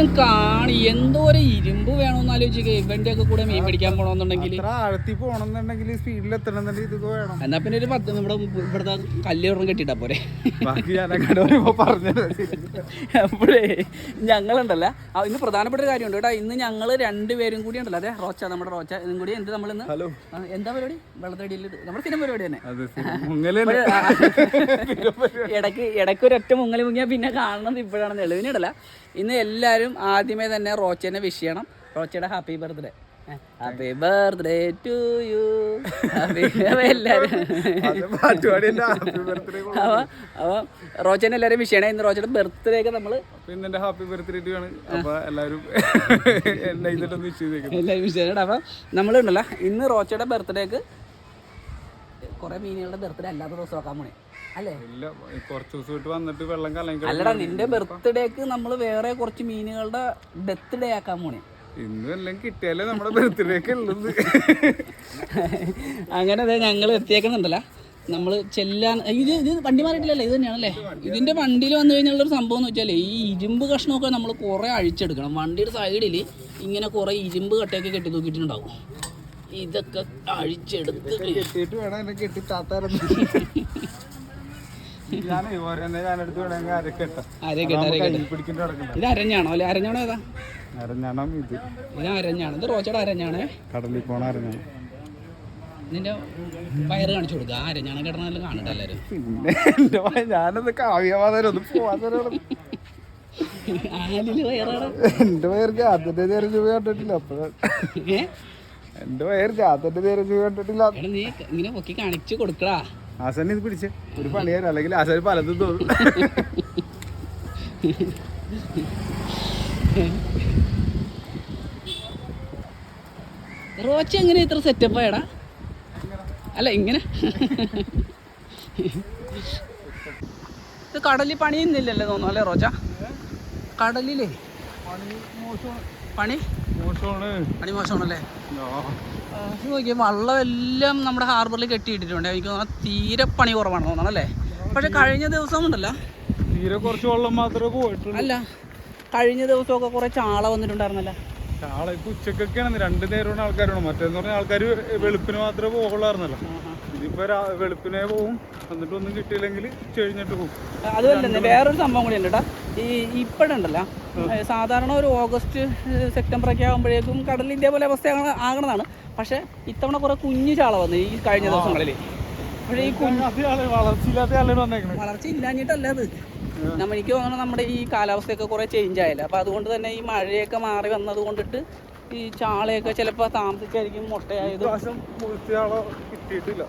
ദിവസം കാണി എന്തോരം ഇരുമ്പ് വേണമെന്ന് ആലോചിക്കുക ഇവന്റെ ഒക്കെ കൂടെ മീൻ പിടിക്കാൻ പോണമെന്നുണ്ടെങ്കിൽ ആഴത്തിൽ പോകണമെന്നുണ്ടെങ്കിൽ സ്പീഡിൽ എത്തണമെന്നുണ്ടെങ്കിൽ ഇതൊക്കെ വേണം. എന്നാ പിന്നെ ഒരു പത്ത് നമ്മുടെ ഇവിടുത്തെ കല്ലേറും കെട്ടിട്ടാ പോരെ. അപ്പോഴേ ഞങ്ങളുണ്ടല്ല. ഇന്ന് പ്രധാനപ്പെട്ട ഒരു കാര്യമുണ്ട് കേട്ടോ. ഇന്ന് ഞങ്ങൾ രണ്ടുപേരും കൂടി ഉണ്ടല്ലോ. അതെ റോച്ച നമ്മുടെ റോച്ച. ഇതും കൂടി എന്ത് നമ്മളിന്ന്? ഹലോ. എന്താ പരിപാടി? വെള്ളത്തടിയിൽ നമ്മുടെ സ്ഥിരം പരിപാടി തന്നെ. ഇടയ്ക്ക് ഇടയ്ക്ക് ഇടയ്ക്ക് ഒരൊറ്റ മുങ്ങൽ മുങ്ങിയാൽ പിന്നെ കാണണം ഇപ്പോഴാണ് എളുവിനിടല്ല ഇന്ന് എല്ലാവരും ആദ്യമേ തന്നെ റോച്ചനെ വിഷ് ചെയ്യണം. റോച്ചയുടെ happy birthday happy birthday to you എല്ലാവരും അപ്പൊ ബർത്ത്ഡേ റോച്ചനെ എല്ലാവരും വിഷ് ചെയ്യണം. ഇന്ന് റോച്ചയുടെ ബർത്ത്ഡേക്ക് നമ്മൾ പിന്നെ എന്റെ ഹാപ്പി ബർത്ത്ഡേ ആണ്. അപ്പൊ എല്ലാവരും എല്ലാവരും വിഷ് ചെയ്യണം. അപ്പം നമ്മളുണ്ടല്ലോ. ഇന്ന് റോച്ചയുടെ ബർത്ത്ഡേക്ക് കുറെ മീനുകളുടെ ബർത്ത്ഡേ അല്ലാത്ത ദിവസം നോക്കാൻ പോണേ. അല്ലേ? ഇല്ല കുറച്ച് ദിവസമായിട്ട് വന്നിട്ട് വെള്ളം കലങ്ങി അല്ലടാ നിന്റെ ബർത്ത്ഡേക്ക് നമ്മൾ വേറെ കുറച്ച് മീനുകളുടെ ഡെത്ത് ഡേ ആക്കാൻ പോണേ. ഇന്നും എല്ലാം കിട്ടിയാലേ നമ്മുടെ ബർത്ത്ഡേക്ക് ഉള്ളത് അങ്ങനെ അതെ ഞങ്ങൾ എത്തിയേക്കുന്നുണ്ടല്ലോ. നമ്മൾ ചെല്ലാൻ ഇത് ഇത് വണ്ടി മാറിയിട്ടില്ലല്ലേ ഇത് തന്നെയാണല്ലേ? ഇതിന്റെ വണ്ടിയിൽ വന്നു ഒരു സംഭവം എന്ന് വെച്ചാൽ ഈ ഇരുമ്പ് കഷ്ണമൊക്കെ നമ്മൾ കുറേ അഴിച്ചെടുക്കണം. വണ്ടിയുടെ സൈഡിൽ ഇങ്ങനെ കുറേ ഇരുമ്പ് കട്ടയൊക്കെ കെട്ടി തൂക്കിയിട്ടുണ്ടാവും. ഇതൊക്കെ അഴിച്ചെടുത്ത് കെട്ടിയിട്ട് വേണം കെട്ടി താത്തായിരുന്നു ഇത് അരഞ്ഞാണോ അല്ലെ? അരഞ്ഞാണോ ഏതാ? അരഞ്ഞാണം ഇത്? ഇത് അരഞ്ഞാണ്. ഇത് റോച്ചയുടെ അരഞ്ഞാണേ. കടലിൽ പോണ അരഞ്ഞാണ്. നിന്റെ വയറ് കാണിച്ചു കൊടുക്കുക ആ അരഞ്ഞാണ് കിടന്നാലും കാണട്ടെ എല്ലാരും. പിന്നെ ഞാനത് കാവ്യവാദം ആലിൽ വയറാണ്. എന്റെ പേര് ജാതന്റെ തെരഞ്ഞു കണ്ടിട്ടില്ല. അപ്പോഴ എന്റെ ജാതന്റെ കണ്ടിട്ടില്ല. നീ ഇങ്ങനെ പൊക്കി കാണിച്ചു കൊടുക്കടാ. ആശാൻ ഇത് പിടിച്ച്. ഒരു പണി തരാം അല്ലെങ്കിൽ ആസൻ പലതും തോന്നും. റോച്ച് എങ്ങനെ ഇത്ര സെറ്റപ്പ് ആയടാ? അല്ല ഇങ്ങനെ. ഇത് കടലിൽ പണിയുന്നില്ലല്ലേ തോന്നുന്നു അല്ലേ റോച്ച കടലിലേ? പണി മോശമാണ്. പണി? മോശമാണല്ലേ? നോക്കിയാൽ വള്ളമെല്ലാം നമ്മുടെ ഹാർബറിൽ കെട്ടിയിട്ടിട്ടുണ്ട്. എനിക്ക് തോന്നുന്നു തീരെ പണി കുറവാണ് തോന്നണം അല്ലേ? പക്ഷെ കഴിഞ്ഞ ദിവസം ഉണ്ടല്ലോ. തീരെ കുറച്ച് വെള്ളം മാത്രമേ പോയിട്ടുള്ളൂ. അല്ല കഴിഞ്ഞ ദിവസമൊക്കെ കുറെ ചാള വന്നിട്ടുണ്ടായിരുന്നല്ലോ. ചാള ഇപ്പൊ ഉച്ചക്കൊക്കെയാണ് രണ്ട് നേരമാണ് ആൾക്കാരുണ്ട്. മറ്റേന്ന് പറഞ്ഞ ആൾക്കാർ വെളുപ്പിന് മാത്രമേ പോകുള്ളായിരുന്നല്ലോ ഇതിപ്പോ വെളുപ്പിനെ പോവും. എന്നിട്ട് ഒന്നും കിട്ടിയില്ലെങ്കിൽ കഴിഞ്ഞിട്ട് പോകും അതുമല്ല വേറൊരു സംഭവം കൂടി ഉണ്ട് കേട്ടോ ഈ ഇപ്പോഴുണ്ടല്ലോ. സാധാരണ ഒരു ഓഗസ്റ്റ് സെപ്റ്റംബർ ഒക്കെ ആകുമ്പോഴേക്കും കടലിൽ ഇതേപോലെ അവസ്ഥ ആകണ- ആകണതാണ് പക്ഷെ ഇത്തവണ കുറെ കുഞ്ഞു ചാള വന്നു ഈ കഴിഞ്ഞ ദിവസങ്ങളിൽ പക്ഷേ ഈ കുഞ്ഞു വളർച്ച ഇല്ലാഞ്ഞിട്ടല്ല അത്. നമ്മ എനിക്ക് തോന്നുന്നു നമ്മുടെ ഈ കാലാവസ്ഥയൊക്കെ കുറെ ചേഞ്ച് ആയല്ലോ. അപ്പൊ അതുകൊണ്ട് തന്നെ ഈ മഴയൊക്കെ മാറി വന്നത് കൊണ്ടിട്ട് ഈ ചാളയൊക്കെ ചിലപ്പോ താമസിച്ചായിരിക്കും മുട്ടയായത്. കിട്ടിയിട്ടില്ല.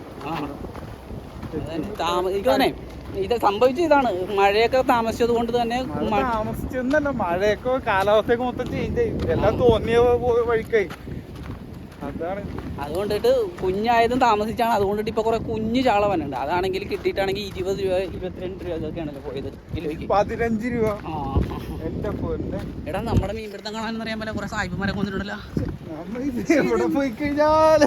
ഇത് സംഭവിച്ചു ഇതാണ്. മഴയൊക്കെ താമസിച്ചത് കൊണ്ട് തന്നെ താമസിച്ചെന്നല്ല മഴയൊക്കെ കാലാവസ്ഥയൊക്കെ മൊത്തം ചേഞ്ച് ആയി എല്ലാം തോന്നിയ വഴിക്കായി. അതാണ്. അതുകൊണ്ടിട്ട് കുഞ്ഞായതും താമസിച്ചാണ്. അതുകൊണ്ടിട്ട് ഇപ്പൊ കുറെ കുഞ്ഞു ചാളവനുണ്ട്. അതാണെങ്കിൽ കിട്ടിയിട്ടാണെങ്കിൽ ഇരുപത് രൂപ ഇരുപത്തിരണ്ട് രൂപ ഒക്കെയാണല്ലോ പോയത് കിലോയ്ക്ക്. പതിനഞ്ച് രൂപ. എടാ നമ്മുടെ മീൻപിടുത്തം കാണാൻ അറിയാൻ പറ്റില്ല കുറെ സായിപ്പുമാരെ കൊന്നിട്ടുണ്ടല്ലോ പോയി കഴിഞ്ഞാൽ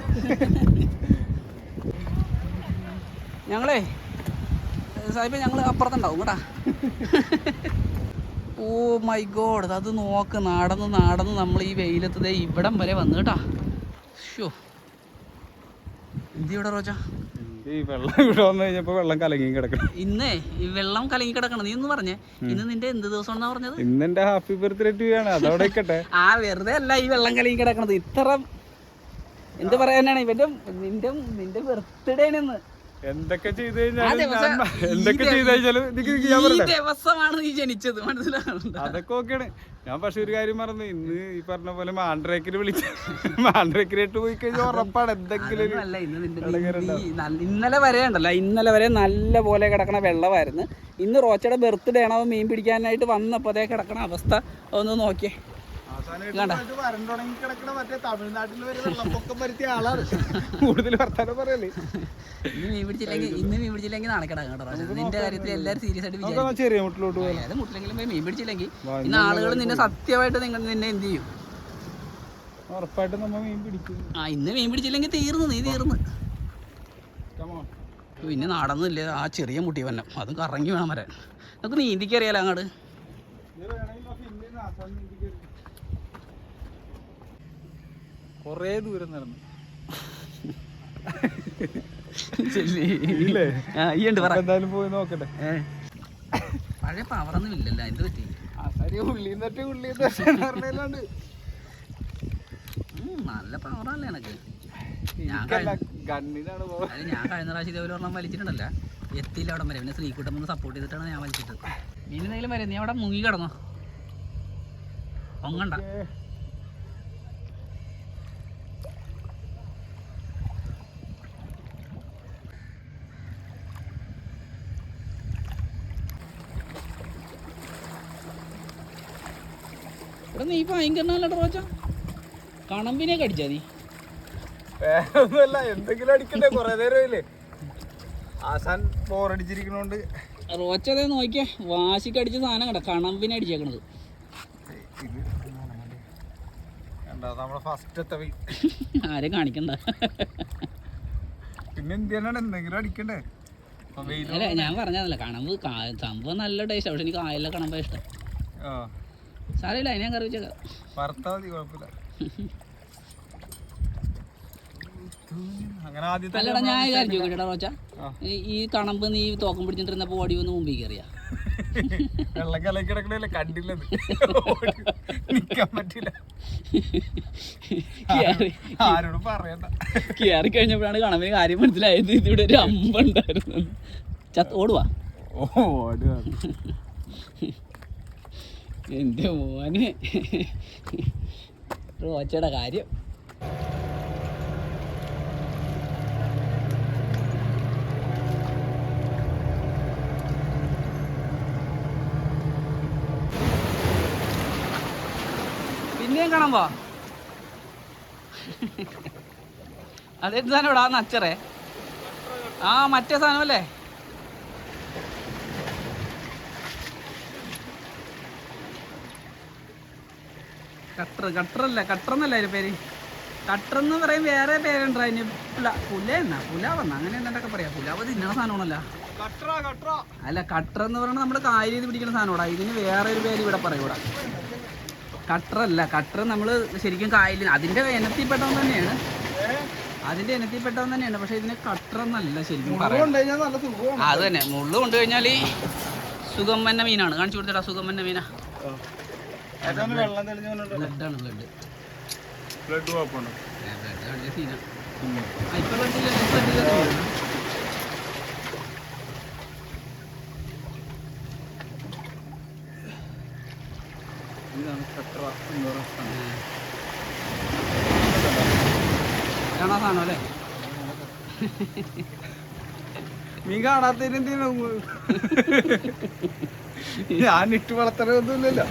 ഞങ്ങളേ സാഹിബ് ഞങ്ങൾ അപ്പുറത്തുണ്ടാവും കേട്ടാ. ഓ മൈ ഗോഡ് അത് നോക്ക് നടന്ന് നടന്ന് നമ്മൾ ഈ വെയിലത്തത് ഇവിടം വരെ വന്നു കേട്ടാ. ഷോ എന്തിവിടെ റോജ? ഈ വെള്ളം ഇവിടെ വന്നു കഴിഞ്ഞപ്പോ വെള്ളം കലങ്ങി കിടക്കണം ഇന്നേ ഈ വെള്ളം കലങ്ങി കിടക്കണം നീ ഒന്ന് പറഞ്ഞേ. ഇന്ന് നിന്റെ എന്ത് ദിവസമാണെന്നാ പറഞ്ഞത്? ഇന്ന് എന്റെ ഹാപ്പി ബർത്ത്ഡേ ടു ആണ് അതവിടെ ഇരിക്കട്ടെ. ആ വെറുതെ അല്ല ഈ വെള്ളം കലങ്ങി കിടക്കണത്. ഇത്ര എന്ത് പറയാനാണ് ഇവന്റെ നിന്റെ നിന്റെ ബർത്ത്ഡേ ആണെന്ന് എന്തൊക്കെ ചെയ്ത് എന്തൊക്കെ ചെയ്ത് കഴിഞ്ഞാലും ദിവസമാണ് നീ ജനിച്ചത് മനസ്സിലാവുന്നുണ്ടോ? അതൊക്കെ ഓക്കെയാണ് ഞാൻ പക്ഷെ ഒരു കാര്യം പറഞ്ഞു ഇന്ന് ഈ പറഞ്ഞ പോലെ മാണ്ട്രേക്കിൽ വിളിച്ച മാൻഡ്രേക്കിനായിട്ട് പോയി കഴിഞ്ഞാൽ ഉറപ്പാണ് എന്തെങ്കിലും ഇന്നലെ വരെ ഉണ്ടല്ലോ ഇന്നലെ വരെ നല്ല പോലെ കിടക്കണ വെള്ളമായിരുന്നു. ഇന്ന് റോച്ചയുടെ ബർത്ത്ഡേ ആണോ മീൻ പിടിക്കാനായിട്ട് വന്നപ്പോൾ അതേ കിടക്കണ അവസ്ഥ ഒന്ന് നോക്കിയേ. കൂടുതൽ വർത്താനം പറയല്ലേ? ഇന്ന് മീൻ പിടിച്ചില്ലെങ്കിൽ ഇന്ന് മീൻ പിടിച്ചില്ലെങ്കിൽ നാണക്കെടാ കേട്ടോ നിന്റെ കാര്യത്തിൽ എല്ലാവരും സീരിയസ് ആയിട്ട് വിചാരിക്കും. ചെറിയ മുട്ടിലോട്ട് മുട്ടിലെങ്കിലും പോയി മീൻ പിടിച്ചില്ലെങ്കിൽ വാ, ഇന്ന് ആളുകൾ നിന്നെ സത്യമായിട്ട് നിങ്ങൾ നിന്നെ എന്ത് ചെയ്യും? ഉറപ്പായിട്ട് നമ്മ മീൻ പിടിക്കും. ആ ഇന്ന് മീൻ പിടിച്ചില്ലെങ്കിൽ തീർന്നു നീ തീർന്നു. പിന്നെ നടന്നില്ല ആ ചെറിയ മുട്ടി വന്നം. അതും കറങ്ങി വേണം വരാൻ. നമുക്ക് നീന്തിക്കറിയാലോ അങ്ങോട്ട് ഇത് വേണമെങ്കിൽ നമുക്ക് ഇന്ന് കൊറേ ദൂരം നടന്നു. എന്തായാലും പോയി നോക്കട്ടെ. പഴയ പവറൊന്നും ഇല്ലല്ലോ എന്ത് പറ്റി ഉള്ളി എന്നിട്ട് ഉള്ളി പറഞ്ഞാണ്ട് നല്ല പവറല്ലേ എനക്ക്. ഞാൻ കഴിഞ്ഞ പ്രാവശ്യം ഇതേപോലെ ഒരെണ്ണം വലിച്ചിട്ടുണ്ടല്ല. എത്തിയില്ല അവിടെ വരെ. പിന്നെ ശ്രീകുട്ടം ഒന്ന് സപ്പോർട്ട് ചെയ്തിട്ടാണ് ഞാൻ വലിച്ചിട്ടത്. മീൻ എന്തെങ്കിലും വരെ നീ അവിടെ മുങ്ങി കിടന്നോ. പൊങ്ങണ്ട. ഇവിടെ നീ ഭയങ്കര റോച്ച കണമ്പിനെ കടിച്ചാ നീ. വേറൊന്നുമല്ല എന്തെങ്കിലും അടിക്കണ്ടേ? കൊറേ നേരമില്ലേ ആസാൻ ബോറടിച്ചിരിക്കണോണ്ട് റോച്ചതേ നോക്കിയേ വാശിക്ക് അടിച്ച സാധനം കണ്ട? കണമ്പിനെ അടിച്ചേക്കണത്. ആരെ കാണിക്കണ്ട. പിന്നെ എന്ത് എന്തെങ്കിലും അടിക്കണ്ടേ? അല്ല ഞാൻ പറഞ്ഞതല്ല കണമ്പ് സംഭവം നല്ല ടേസ്റ്റ് പക്ഷെ എനിക്ക് കായലിലെ കണമ്പ ഇഷ്ടം. സാരമില്ല അതിനെ കറി വെച്ചേക്കാം. വറുത്താ മതി കുഴപ്പമില്ല. അല്ലടാ ഞാൻ ഈ കേട്ടോ റോച്ച. ഈ- കണമ്പ് നീ തോക്കം പിടിച്ചിട്ടിരുന്നപ്പോ ഓടി വന്ന് മുമ്പിൽ കയറിയാ. വെള്ളം കലക്കി കിടക്കണല്ലേ കണ്ടില്ലത് നിക്കാൻ പറ്റില്ല. കയറി ആരോടും പറയണ്ട. കയറി കഴിഞ്ഞപ്പോഴാണ് കണമ്പിന് കാര്യം മനസ്സിലായത്. ഇതിവിടെ ഒരു അമ്പുണ്ടായിരുന്നു. ചത്ത് ഓടുവാ. ഓടുക എന്റെ മോന്. റോച്ചയുടെ കാര്യം. പിന്നെയും കാണാമ്പോ അതെന്ത് സാധനം ഇവിടെ? നച്ചറേ ആ മറ്റേ സാധനമല്ലേ? കട്ടർ കട്ടറല്ല കട്ടറെന്നല്ല അതിന്റെ പേര്. കട്ടർ എന്ന് പറയും വേറെ പേരുണ്ടോ. അതിന് പുല പുല എന്നാ? പുലാവെന്ന അങ്ങനെ എന്തൊക്കെ പറയാ. പുലാവ് തിന്നണ സാധനമാണല്ലോ. അല്ല കട്ടർ എന്ന് പറയുന്നത് നമ്മുടെ കായലിൽ നിന്ന് പിടിക്കുന്ന സാധനമാണ് ഇതിന് വേറെ ഒരു പേര് ഇവിടെ പറയും ഇവിടെ കട്ടറല്ല കട്ടർ നമ്മൾ ശരിക്കും കായലിൽ അതിന്റെ ഇനത്തിൽപ്പെട്ടവൻ തന്നെയാണ്. അതിന്റെ ഇനത്തിൽപ്പെട്ടവൻ തന്നെയാണ്. പക്ഷെ ഇതിന് കട്ടർ എന്നല്ല ശരിക്കും അത് തന്നെ. മുള്ളു കൊണ്ടുകഴിഞ്ഞാൽ സുഖം വന്ന മീനാണ്. കാണിച്ചു കൊടുത്തിട്ടാ സുഖം വന്ന മീനാ. ബ്ലഡാണ് ബ്ലഡ്. ബ്ലഡ് കുഴപ്പമുണ്ടോ ഇപ്പൊ. ഇതാണ് എന്ന് പറയുന്ന സാധനം അല്ലേ? മീൻ കാണാത്തതിന് എന്തിനാ ഞാൻ ഇട്ട് വളർത്തണമൊന്നുമില്ലല്ലോ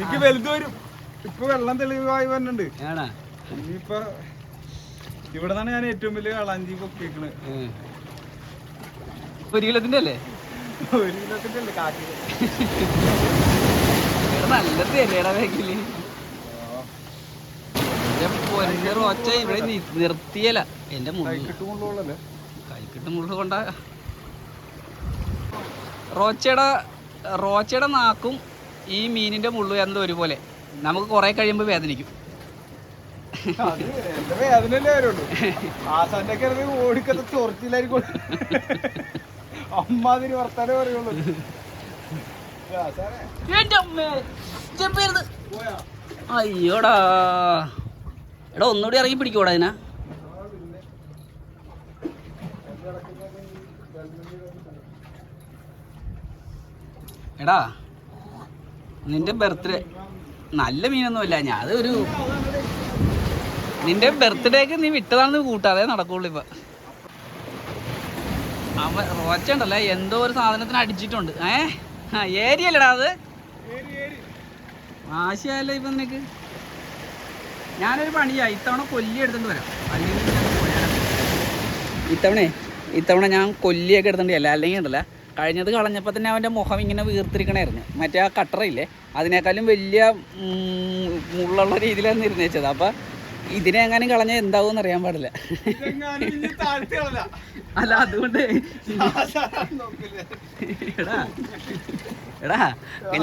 എനിക്ക് വലുത് വരും ഇപ്പൊ വെള്ളം തെളിവായി വരുന്നുണ്ട് ഇനിയിപ്പൊ ഇവിടെ നിന്നാണ് ഞാൻ ഏറ്റവും വലിയ കളാഞ്ചി പൊക്കിക്കണ് ഒരു കിലോത്തിന്റെ അല്ലേ? ഒരു കിലോത്തിന്റെ അല്ലേ കാക്കി? നല്ല ബാഗിൽ. പൊരന്റെ റോച്ച ഇവിടെ നിർത്തിയല്ല. എന്റെ മുള്ളു. കൈക്കിട്ട് കൊണ്ടുപോകണല്ലേ കൈക്കിട്ട് മുള്ളു കൊണ്ട. റോച്ചയുടെ റോച്ചയുടെ നാക്കും ഈ മീനിന്റെ മുള്ളു എന്തോ ഒരുപോലെ. നമുക്ക് കുറെ കഴിയുമ്പോൾ വേദനിക്കും. ഓടിക്കത്തെ ചൊറച്ചിലായിരിക്കും അമ്മാതിരി വർത്താനേ പറയുള്ളൂ. അയ്യോടാ. എടാ ഒന്നുകൂടി ഇറങ്ങി പിടിക്കൂടാ അതിനാ എടാ നിന്റെ ബർത്ത്ഡേ നല്ല മീനൊന്നുമില്ല. ഞാൻ അതൊരു നിന്റെ ബർത്ത്ഡേക്ക് നീ വിട്ടതാണെന്ന് കൂട്ടാതെ നടക്കുള്ളൂ ഇപ്പൊ. അവ റോച്ചുണ്ടല്ലേ എന്തോ ഒരു സാധനത്തിന് അടിച്ചിട്ടുണ്ട്. ഏ? ഏരിയല്ലടാ അത്. ആശയല്ലേ ഇപ്പൊ നിനക്ക്? ഞാനൊരു പണിയാ ഇത്തവണ കൊല്ലി എടുത്തോണ്ട് വരാം. അല്ലെങ്കിൽ ഇത്തവണേ ഇത്തവണ ഞാൻ കൊല്ലിയൊക്കെ എടുത്തോണ്ട് അല്ല അല്ലെങ്കിൽ ഉണ്ടല്ല. കഴിഞ്ഞത് കളഞ്ഞപ്പോൾ തന്നെ അവന്റെ മുഖം ഇങ്ങനെ വീർത്തിരിക്കണമായിരുന്നു മറ്റേ ആ കട്ടറയില്ലേ അതിനേക്കാളും വലിയ മുള്ളുള്ള രീതിയിലാണ് ഇരുന്നേച്ചത് അപ്പോൾ ഇതിനെ എങ്ങാനും കളഞ്ഞാൽ എന്താവും അറിയാൻ പാടില്ല. അല്ല അതുകൊണ്ട്? എടാ എടാ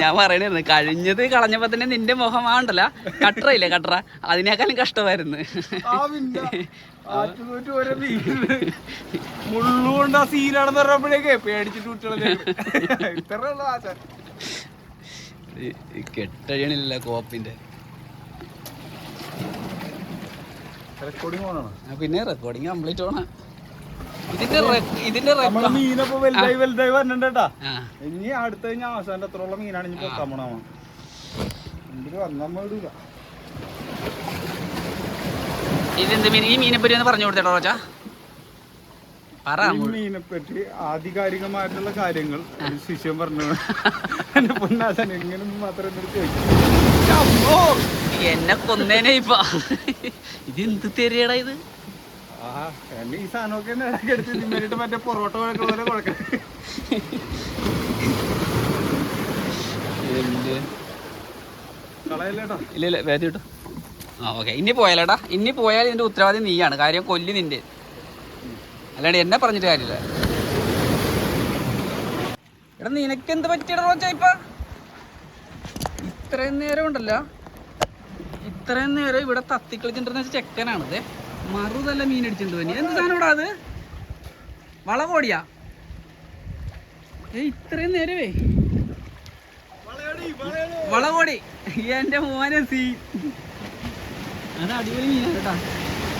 ഞാൻ പറയണായിരുന്നു കഴിഞ്ഞത് കളഞ്ഞപ്പോ തന്നെ നിന്റെ മുഖം ആണ്ടല്ല കട്ടറയില്ലേ കട്ടറ അതിനേക്കാളും കഷ്ടമായിരുന്നു. മുള്ളുകൊണ്ട് ആ സീനാണെന്ന് പറഞ്ഞപ്പോഴേക്കേ പേടിച്ചിട്ട് കുട്ടികളെ ഇത്ര ഉള്ള ആശാൻ കെട്ടഴിയണില്ല കോപ്പിന്റെ. റെക്കോർഡിംഗ് ഓണാണോ. പിന്നെ റെക്കോർഡിങ് കംപ്ലീറ്റ് ഓണ. ഇതിന്റെ ഇതിന്റെ മീനപ്പോ വലുതായി വലുതായി ഇനി അടുത്ത കഴിഞ്ഞ അത്രയുള്ള മീനാണ് ഇനി പോണാമ എന്തിനു വന്നമ്മ ഇടൂല ഇതെന്ത് മീൻ? ഈ മീനെ പറ്റി ഒന്ന് പറഞ്ഞു കൊടുത്തേട്ടോ റോജ. പറ പറ്റി ആധികാരികമായിട്ടുള്ള കാര്യങ്ങൾ. ശിഷ്യൻ പറഞ്ഞു. എന്റെ പൊന്നാസൻ എങ്ങനെ മാത്രം എന്നെ കൊന്നേനെ ഇപ്പൊ. ഇത്? എന്ത് തെരയടാ ഇത് ഈ സാധനമൊക്കെ എടുത്ത് മറ്റേ പൊറോട്ട പോലെ കുഴക്കണം കളയല്ലേട്ടാ ഇല്ല ഇല്ല വേദി കിട്ടും ആ ഓക്കെ. ഇനി പോയാലേടാ. ഇനി പോയാൽ ഇതിന്റെ ഉത്തരവാദി നീയാണ്. കാര്യം കൊല്ലി നിന്റെ അല്ലാണ്ട് എന്നെ പറഞ്ഞിട്ട് കാര്യമില്ല. എടാ നിനക്ക് എന്ത് പറ്റിയടാ റോച്ചാ ഇപ്പൊ? ഇത്രയും നേരം ഉണ്ടല്ല. ഇത്രയും നേരം ഇവിടെ തത്തിക്കളിച്ചിട്ടുണ്ടെന്ന് വെച്ചാൽ ചെക്കനാണത് മറുതല്ല മീൻ അടിച്ചിട്ടുണ്ട് എന്ത് സാധനം ഇവിടെ അത്? വള കോടിയാ? ഏ ഇത്രയും നേരമേ. വളകോടി എന്റെ മോനെ സീ അത് അടിപൊളി മീനാണ് കേട്ടോ.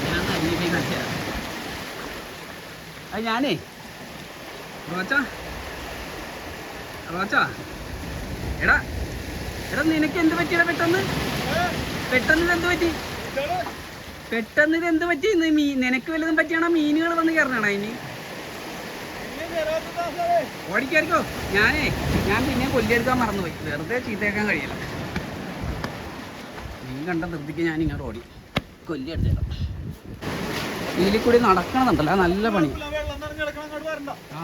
ഞാൻ അടിപൊളി കളിച്ചാ അത് ഞാനേ റോച്ച. റോച്ച. എടാ എടാ നിനക്ക് എന്ത് പറ്റിയടാ പെട്ടെന്ന്? പെട്ടെന്ന് ഇതെന്ത് പറ്റി? പെട്ടെന്ന് ഇത് എന്ത് പറ്റി? ഇന്ന് മീ നിനക്ക് വല്ലതും പറ്റിയാണോ മീനുകൾ വന്ന് കയറണടാ ഇനി? ഓടിക്കായിരിക്കോ ഞാനേ ഞാൻ പിന്നെ കൊല്ലിയെടുക്കാൻ മറന്നുപോയി. വെറുതെ ചീത്തയാക്കാൻ കഴിയില്ല. കണ്ട ധൃതിക്ക് ഞാൻ ഇങ്ങനെ ഓടി. കൊല്ലി എടുത്തേക്കാം ഇതിൽ കൂടി നടക്കണമെന്നുണ്ടല്ലോ നല്ല പണി. ആ.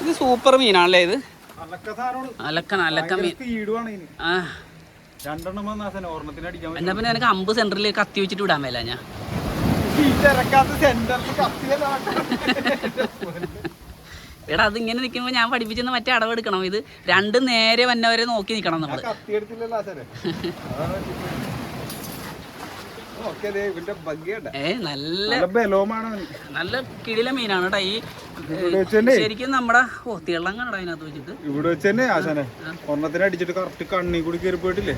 ഇത് സൂപ്പർ മീനാണല്ലേ ഇത്? അലക്ക അലക്ക മീൻ. ആ. എന്നാ പിന്നെ എനിക്ക് അമ്പ് സെന്ററിൽ കത്തി വെച്ചിട്ട് വിടാൻ മേല ഞാൻ. എടാ അതിങ്ങനെ നിൽക്കുമ്പോൾ ഞാൻ പഠിപ്പിച്ചെന്ന് മറ്റേ അടവെടുക്കണം ഇത് രണ്ടും നേരെ വന്നവരെ നോക്കി നിൽക്കണം നമ്മൾ ഏ നല്ല നല്ല കിടില മീനാണ് കേട്ടോ ഈ ശരിക്കും നമ്മുടെ ഓ തിള്ളം കണ്ടോ അതിനകത്ത് വെച്ചിട്ട്. ഇവിടെ വെച്ച് തന്നെ ആശാനെ അടിച്ചിട്ട് കറക്റ്റ് കണ്ണി കൂടി കയറി പോയിട്ടില്ലേ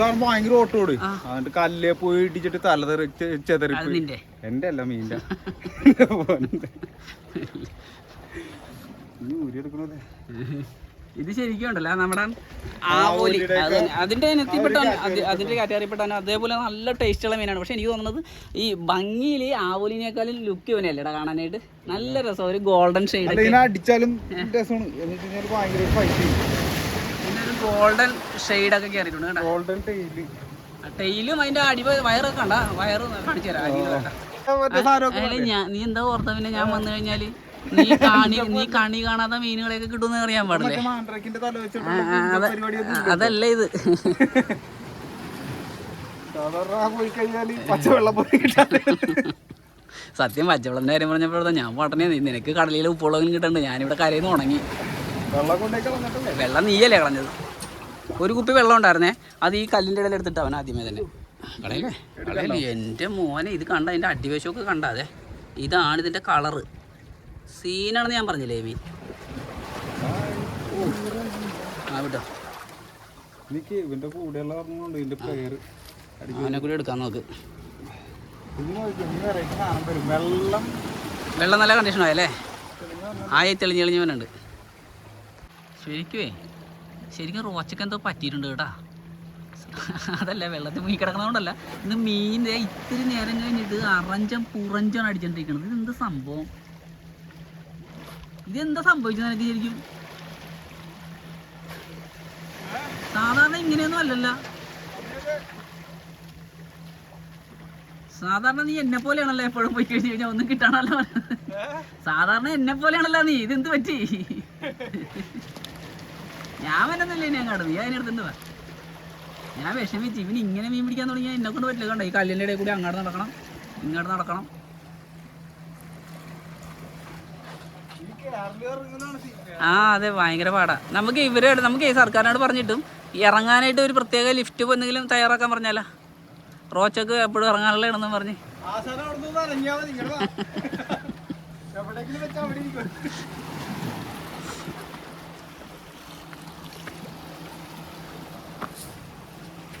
സാർ ഭയങ്കര ഓട്ടോട്. എന്നിട്ട് കല്ലേ പോയി ഇടിച്ചിട്ട് തല തെറി ചെതറി എന്റെ അല്ല മീന്റെ. ഇത് ശരിക്കും ഉണ്ടല്ലോ നമ്മുടെ ആവോലി. അതിന്റെ ഇനത്തിൽപ്പെട്ട അതിന്റെ കാറ്റഗറിപ്പെട്ട അതേപോലെ നല്ല ടേസ്റ്റുള്ള മീനാണ്. പക്ഷെ എനിക്ക് തോന്നുന്നത് ഈ ഭംഗിയിൽ ആവോലിനേക്കാളും ലുക്ക് ഇവനല്ലേടാ കാണാനായിട്ട്? നല്ല രസം ഒരു ഗോൾഡൻ ഷെയ്ഡ് അടിച്ചാലും രസമാണ്. എന്ന് വെച്ച് കഴിഞ്ഞാൽ ഭയങ്കര ഒരു ഗോൾഡൻ ഷെയ്ഡൊക്കെ കയറിയിട്ടുണ്ട് കേട്ടോ ഗോൾഡൻ ടെയിൽ ടെയിലും അതിന്റെ അടി വയറൊക്കെ കണ്ട? വയറ് കാണിച്ചു തരാം ഞാൻ നീ എന്താ ഓർത്ത പിന്നെ ഞാൻ വന്നു കഴിഞ്ഞാൽ നീ കാണി നീ കണി കാണാത്ത മീനുകളെയൊക്കെ കിട്ടുമെന്ന് അറിയാൻ പാടില്ലേ? അതല്ല ഇത്. സത്യം പച്ചവെള്ളത്തിന്റെ കാര്യം പറഞ്ഞപ്പോഴത്തെ ഞാൻ പാട്ടനെ നിനക്ക് കടലിൽ ഉപ്പുള്ളതും കിട്ടണ്ട്. ഞാനിവിടെ കരയിൽ നിന്ന് ഉണങ്ങി. വെള്ളം നീയല്ലേ കളഞ്ഞത്? ഒരു കുപ്പി വെള്ളം ഉണ്ടായിരുന്നേ അത് ഈ കല്ലിന്റെ ഇടയിൽ എടുത്തിട്ട് അവൻ ആദ്യമേ തന്നെ. കളയല്ലേ? കളയല്ലേ? എന്റെ മോനെ ഇത് കണ്ട അതിന്റെ അടിവശമൊക്കെ കണ്ടാതെ. ഇതാണ് ഇതിന്റെ കളറ് സീനാണെന്ന് ഞാൻ പറഞ്ഞില്ലേ മീൻ ആ വിട്ടോ. എനിക്ക് ഇവന്റെ കൂടെയുള്ള പറഞ്ഞുകൊണ്ട് ഇതിന്റെ പേര്. അവനെ കൂടി എടുക്കാൻ നോക്ക് വെള്ളം. വെള്ളം നല്ല കണ്ടീഷൻ ആയല്ലേ? ആയി തെളിഞ്ഞ് തെളിഞ്ഞവനുണ്ട്. ശരിക്കുവേ. ശരിക്കും റോച്ചക്ക് എന്തോ പറ്റിയിട്ടുണ്ട് കേട്ടാ. അതല്ല വെള്ളത്തിൽ മുങ്ങി കിടക്കുന്നതുകൊണ്ടല്ല ഇന്ന് മീൻ ദേ ഇത്തിരി നേരം കഴിഞ്ഞിട്ട് അറഞ്ചം പുറഞ്ചാണ് അടിച്ചോണ്ടിരിക്കുന്നത് ഇത് എന്ത് സംഭവം? ഇതെന്താ സംഭവിച്ചത് നിനക്ക് ശരിക്കും? സാധാരണ ഇങ്ങനെയൊന്നും അല്ലല്ല. സാധാരണ നീ എന്നെ പോലെയാണല്ലോ എപ്പോഴും പോയി കഴിഞ്ഞു കഴിഞ്ഞാൽ ഒന്നും കിട്ടാണല്ലോ സാധാരണ എന്നെ പോലെയാണല്ലോ നീ. ഇതെന്ത് പറ്റി? ഞാൻ വരുന്നില്ല ഇനി അങ്ങോട്ട്. നീ അതിനടുത്തുണ്ട് വാ. ഞാൻ വിഷമിച്ച്. ഇവന് ഇങ്ങനെ മീൻ പിടിക്കാൻ തുടങ്ങിയാൽ എന്നെ കൊണ്ട് പറ്റില്ല. കണ്ടോ? ഈ കല്ലിന്റെ ഇടയിൽ കൂടി അങ്ങോട്ട് നടക്കണം. ഇങ്ങോട്ട് നടക്കണം. ആ അതെ. ഭയങ്കര പാടാ. നമുക്ക് ഇവരെ നമുക്ക് ഈ സർക്കാരിനോട് പറഞ്ഞിട്ടും ഇറങ്ങാനായിട്ട് ഒരു പ്രത്യേക ലിഫ്റ്റ് എന്തെങ്കിലും തയ്യാറാക്കാൻ പറഞ്ഞാലോ. റോച്ചക്ക് എപ്പോഴും ഇറങ്ങാനുള്ള ഇടന്നും പറഞ്ഞ്. ആശാനം അവിടെ നിന്ന് ഇറങ്ങിയാ മതി ഇങ്ങട് വാ. എവിടെയെങ്കിലും വെച്ചാ അവിടെ ഇരിക്കും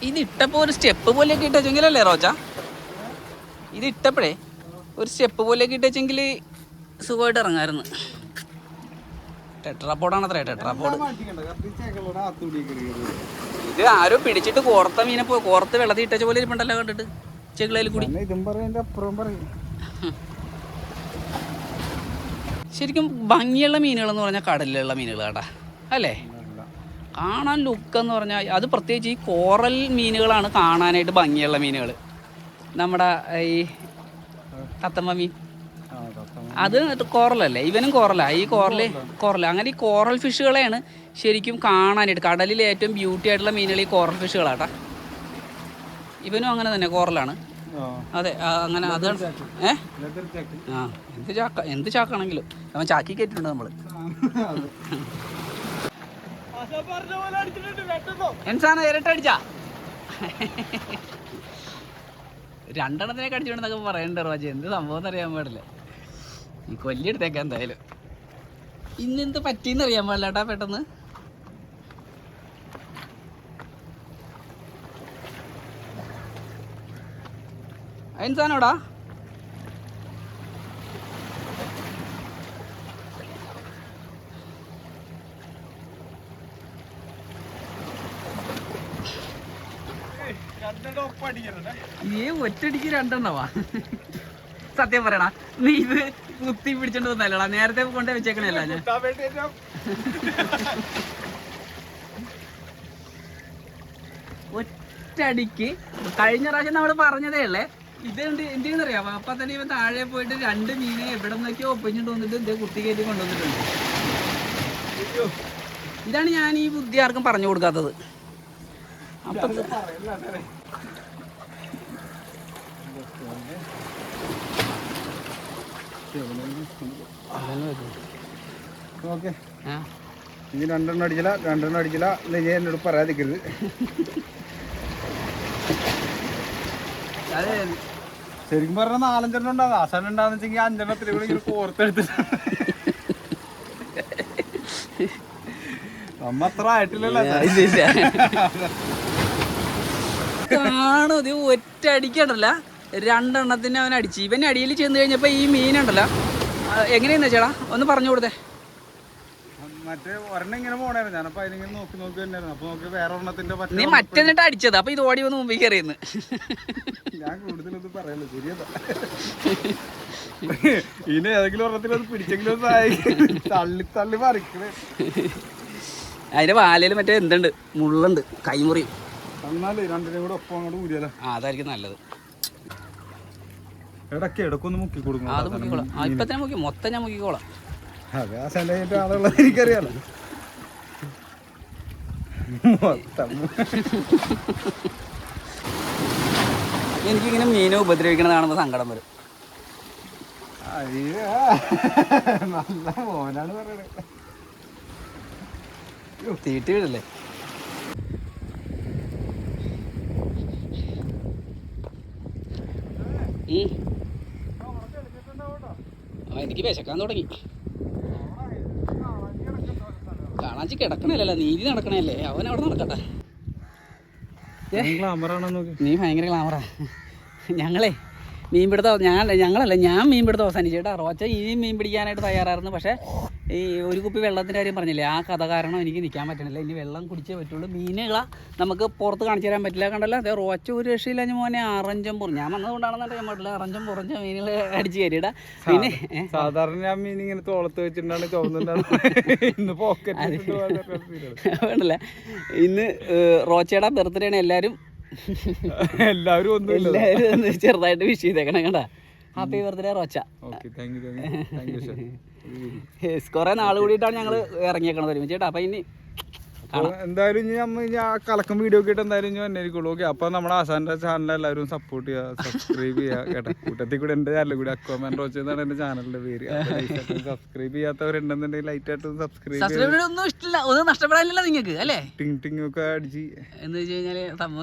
ഇത് ഇട്ടപ്പോ ഒരു സ്റ്റെപ്പ് പോലെയൊക്കെ ഇട്ടുവെച്ചെങ്കിലല്ലേ റോജ? ഇത് ഇട്ടപ്പോഴേ ഒരു സ്റ്റെപ്പ് പോലെയൊക്കെ ഇട്ടുവെച്ചെങ്കിൽ സുഖമായിട്ട് ഇറങ്ങായിരുന്നു. ടെട്രാപ്പോഡാണത്രേ ടെട്രാപ്പോഡ് ഇത് ആരോ പിടിച്ചിട്ട് കോർത്ത മീനെ പോയി കോർത്ത് വെള്ളത്തിൽ ഇട്ടച്ച പോലെ ഇരിപ്പുണ്ടല്ലോ കണ്ടിട്ട് ചെകിളയിൽ കൂടി. ശരിക്കും ഭംഗിയുള്ള മീനുകൾ എന്ന് പറഞ്ഞാൽ കടലിലുള്ള മീനുകൾ കേട്ടാ അല്ലേ? കാണാൻ ലുക്ക് എന്ന് പറഞ്ഞാൽ അത് പ്രത്യേകിച്ച് ഈ കോറൽ മീനുകളാണ് കാണാനായിട്ട് ഭംഗിയുള്ള മീനുകൾ നമ്മുടെ ഈ തത്തമ്മ മീൻ. അത് കോറലല്ലേ ഇവനും കോറലാ ഈ കോറൽ കോറൽ അങ്ങനെ ഈ കോറൽ ഫിഷുകളെയാണ് ശരിക്കും കാണാനായിട്ട് കടലിലെ ഏറ്റവും ബ്യൂട്ടി ആയിട്ടുള്ള മീനുകൾ ഈ കോറൽ ഫിഷുകളാട്ടാ ഇവനും അങ്ങനെ തന്നെ കോറലാണ് അതെ അങ്ങനെ അതാണ്. ഏ? ആ എന്ത് ചാക്ക എന്ത് ചാക്കാണെങ്കിലും. അവൻ ചാക്കി കയറ്റിട്ടുണ്ട് നമ്മൾ. എന്താണ് ഇരട്ടടിച്ചാ രണ്ടെണ്ണത്തിനെ കടിച്ചോണ്ടെന്നൊക്കെ പറയണ്ട റോജ. എന്ത് സംഭവം അറിയാൻ പാടില്ല. ഈ കൊല്ലിയെടുത്തേക്കാം എന്തായാലും. ഇന്നെന്ത് പറ്റിയെന്ന് അറിയാൻ പാടില്ല കേട്ടാ പെട്ടെന്ന്. എന്സാനോടാ രണ്ടെണ്ണം ഒപ്പം അടിക്കണ്ടേ നീ ഒറ്റടിക്ക് രണ്ടെണ്ണവാ. സത്യം പറയണ നീ ഇത് കുത്തി പിടിച്ചോണ്ട് വന്നല്ലടാ നേരത്തെ കൊണ്ടേ വെച്ചേക്കണല്ല ഞാൻ. ഒറ്റടിക്ക് കഴിഞ്ഞ പ്രാവശ്യം നമ്മൾ പറഞ്ഞതേ ഉള്ളേ ഇത് എന്ത് എന്തെന്ന് അറിയാം അപ്പൊ തന്നെ ഇവൻ താഴെ പോയിട്ട് രണ്ട് മീനെ എവിടെ നിന്നൊക്കെയോ ഒപ്പിച്ചിട്ട് വന്നിട്ട് ഇതേ കുത്തി കയറ്റി കൊണ്ടുവന്നിട്ടുണ്ട്. ഇതാണ് ഞാൻ ഈ ബുദ്ധി ആർക്കും പറഞ്ഞു കൊടുക്കാത്തത്. അപ്പൊ ഓക്കെ. ഇനി രണ്ടെണ്ണം അടിക്കില്ല രണ്ടെണ്ണം അടിക്കില്ല ഇല്ല ഞാൻ എന്നോട് പറയാതിരിക്കരുത്. ശരിക്കും പറഞ്ഞാൽ നാലഞ്ചെണ്ണം ഉണ്ടാവും. ആശാനം ഉണ്ടാന്ന് വെച്ചെങ്കിൽ അഞ്ചെണ്ണത്തിൽ കൂടെ ഇങ്ങനെ കോർത്തെടുത്തിട്ട് നമ്മ അത്ര ആയിട്ടില്ലല്ലോ. കാണും ഇത് ഒറ്റ അടിക്കണ്ടല്ല രണ്ടെണ്ണത്തിന് അവൻ അടിച്ച്. ഇവൻ അടിയിൽ ചെന്ന് കഴിഞ്ഞപ്പോൾ ഈ മീനുണ്ടല്ലോ എങ്ങനെയെന്ന് ചേടാ ഒന്ന് പറഞ്ഞു കൊടുത്തേ. മറ്റേ ഒരെണ്ണം ഇങ്ങനെ പോണായിരുന്നു. ഞാനപ്പോ അതിനിങ്ങനെ നോക്കി നോക്കി തന്നെയായിരുന്നു. അപ്പൊ നോക്കി വേറെ ഒരെണ്ണത്തിന്റെ നീ മറ്റെന്നിട്ട് അടിച്ചത്. അപ്പൊ ഇത് ഓടി വന്ന് മുമ്പേ കയറിയെന്ന്. ഞാൻ കൂടുതലൊന്നും പറയല്ലോ. ശരിയല്ല ഇനി ഏതെങ്കിലും ഒരെണ്ണത്തിൽ അത് പിടിച്ചെങ്കിലും ഒന്ന് തള്ളി തള്ളി അതിന്റെ വാലയിൽ മറ്റേ എന്തുണ്ട്? മുള്ളുണ്ട്. കൈമുറി. എന്നാലേ രണ്ടിനും കൂടെ ഒപ്പം അങ്ങോട്ട് അതായിരിക്കും നല്ലത്. ഇടയ്ക്ക് ഇടക്കൊന്ന് മുക്കി കൊടുക്കണം ആ, അത് മുക്കിക്കോളാം. ആ ഇപ്പൊ തന്നെ മുക്കി മൊത്തം ഞാൻ മുക്കിക്കോളാം. അതെ ആ ആളുള്ളത് എനിക്കറിയാലോ. മൊത്തം. എനിക്കിങ്ങനെ മീനെ ഉപദ്രവിക്കണത് കാണുമ്പോൾ സങ്കടം വരും. നല്ല മോനാണ് പറയണത്. തീട്ടി വിടല്ലേ ഉം. ആ എനിക്ക് വിശക്കാൻ തുടങ്ങി. കാണാച്ചി കിടക്കണല്ലോ നീതി നടക്കണല്ലേ? അവൻ അവിടെ നടക്കട്ടെ. നീ ഭയങ്കര ക്ലാമറ ഞങ്ങളെ മീൻ പിടുത്തം ഞാൻ ഞങ്ങളല്ല ഞാൻ മീൻ പിടുത്തം അവസാനിച്ചു കേട്ടോ. റോച്ച ഈ മീൻ പിടിക്കാനായിട്ട് തയ്യാറായിരുന്നു പക്ഷേ ഈ ഒരു കുപ്പി വെള്ളത്തിന്റെ കാര്യം പറഞ്ഞില്ലേ? ആ കഥ കാരണം എനിക്ക് നിൽക്കാൻ പറ്റണില്ല. ഇനി വെള്ളം കുടിച്ചേ പറ്റുള്ളൂ. മീനുകളെ നമുക്ക് പുറത്ത് കാണിച്ചു തരാൻ പറ്റില്ല. കണ്ടല്ലോ? അതെ റോച്ച ഒരു രക്ഷയില്ല ഞാൻ മോനെ. അറഞ്ചം പുറം ഞാൻ വന്നതുകൊണ്ടാണെന്ന് ഞാൻ പാടില്ല. അറഞ്ചം പുറഞ്ഞ മീനുകൾ അടിച്ച് കയറിയിടാ. പിന്നെ സാധാരണ ഞാൻ മീൻ ഇങ്ങനെ തോളത്ത് വെച്ചിട്ടുണ്ടാണ് ചുവന്നുണ്ടാണ് ഇന്ന് പോക്കറ്റ് വേണ്ടല്ല? ഇന്ന് റോച്ചയുടെ ബർത്ത്ഡേ ആണ്. എല്ലാവരും എല്ലാവരും ഒന്നും എല്ലാവരും ചെറുതായിട്ട് വിഷ് ചെയ്തേക്കണം കേട്ടാ. Happy birthday Rocha. Okay thank you thank you കുറെ നാൾ കൂടിയിട്ടാണ് ഞങ്ങൾ ഇറങ്ങിയേക്കണത് ഒരുമിച്ച് അപ്പൊ ഇനി എന്തായാലും ഇനി നമ്മ ഇനി ആ കലക്കം വീഡിയോ ഒക്കെ ഇട്ട് എന്തായാലും ഇനി വന്നിരിക്കുള്ളൂ. ഓക്കെ അപ്പൊ നമ്മുടെ ആസാന്റെ ചാനൽ എല്ലാവരും സപ്പോർട്ട് ചെയ്യുക സബ്സ്ക്രൈബ് ചെയ്യുക കേട്ടോ. കൂട്ടത്തിൽ കൂടെ എന്റെ ചാനൽ കൂടി അക്വാമാൻ റോച്ച് എന്നാണ് എന്റെ ചാനലിന്റെ പേര്. സബ്സ്ക്രൈബ് ചെയ്യാത്തവരുണ്ടെന്നുണ്ടെങ്കിൽ ലൈറ്റ് ആയിട്ട് സബ്സ്ക്രൈബ് ഒന്നും ഇഷ്ടമില്ല. ഒന്നും നഷ്ടപ്പെടാനില്ല നിങ്ങൾക്ക് അല്ലേ? ടിങ് ടിങ് ഒക്കെ അടിച്ച്. എന്ന് വെച്ച് കഴിഞ്ഞാൽ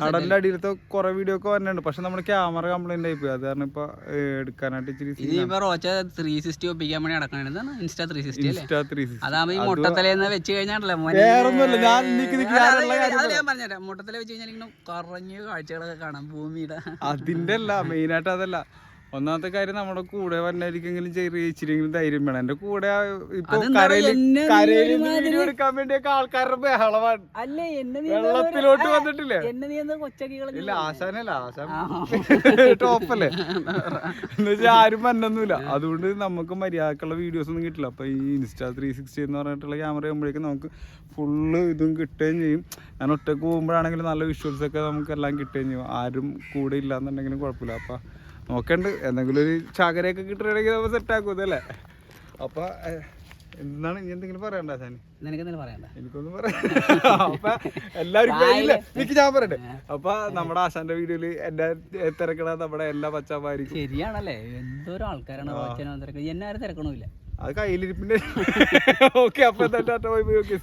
കടലിന്റെ അടിയിലത്തെ കുറെ വീഡിയോ ഒക്കെ വന്നിട്ടുണ്ട്. പക്ഷെ നമ്മുടെ ക്യാമറ കംപ്ലൈന്റ് ആയി പോയി അത് കാരണം ഇപ്പൊ എടുക്കാനായിട്ട് ഇച്ചിരി ഇനിയിപ്പോ റോച്ച ത്രീ സിക്സ്റ്റി ഒപ്പിക്കാൻ വേണ്ടി നടക്കണത്. Insta three sixty insta three അതാകുമ്പോ ഈ മുട്ടത്തലേന്ന് വെച്ച് കഴിഞ്ഞാണല്ലോ വേറൊന്നുമല്ല. മുട്ടത്തല വെച്ച് കഴിഞ്ഞാൽ ഇങ്ങനെ കറങ്ങിയ കാഴ്ചകളൊക്കെ കാണാം ഭൂമിയുടെ. അതിന്റെ അല്ല മെയിൻ ആയിട്ട് അതല്ല. ഒന്നാമത്തെ കാര്യം നമ്മുടെ കൂടെ വന്നായിരിക്കെങ്കിലും ചെറിയ ഇച്ചിരിയെങ്കിലും ധൈര്യം വേണം. എന്റെ കൂടെ ഇപ്പൊ കരയിൽ എടുക്കാൻ വേണ്ടിയൊക്കെ ആൾക്കാരുടെ ബഹളമാണ്. വെള്ളത്തിലോട്ട് വന്നിട്ടില്ലേ? ഇല്ല ആശാനല്ല ആശാൻ ടോപ്പല്ലേ? എന്ന് വെച്ചാൽ ആരും വന്നൊന്നുമില്ല. അതുകൊണ്ട് നമുക്ക് മര്യാദക്കുള്ള വീഡിയോസ് ഒന്നും കിട്ടില്ല. അപ്പൊ ഈ ഇൻസ്റ്റാ ത്രീ സിക്സ്റ്റി എന്ന് പറഞ്ഞിട്ടുള്ള ക്യാമറ ആകുമ്പോഴേക്കും നമുക്ക് ഫുള്ള് ഇതും കിട്ടുകയും ചെയ്യും. ഞാൻ ഒറ്റയ്ക്ക് പോകുമ്പോഴാണെങ്കിലും നല്ല വിഷ്വൽസ് ഒക്കെ നമുക്ക് എല്ലാം കിട്ടുകയും ചെയ്യും. ആരും കൂടെ ഇല്ലാന്നുണ്ടെങ്കിലും കുഴപ്പമില്ല. അപ്പൊ നോക്കണ്ട്. എന്തെങ്കിലും ഒരു ചാകരയൊക്കെ കിട്ടുകയാണെങ്കിൽ നമ്മൾ സെറ്റ് ആക്കും അല്ലേ? അപ്പൊ എന്താണ്? ഇനി എന്തെങ്കിലും പറയണ്ട സാനി? എനിക്കൊന്നും പറയാം അപ്പൊ എല്ലാവർക്കും എനിക്ക് ഞാൻ പറയട്ടെ. അപ്പൊ നമ്മുടെ ആശാന്റെ വീഡിയോയിൽ എന്റെ തിരക്കണ നമ്മുടെ എല്ലാ പച്ചാമാരിക്കും ശരിയാണല്ലേ? എന്തോരം ആൾക്കാരാണ് റോച്ചനെ തിരക്കുന്നത് എന്നെ ആരും തിരക്കണമില്ല. അത് കയ്യിലിരിപ്പിന്റെ ഓക്കെ അപ്പൊ എന്താ ഓക്കെ.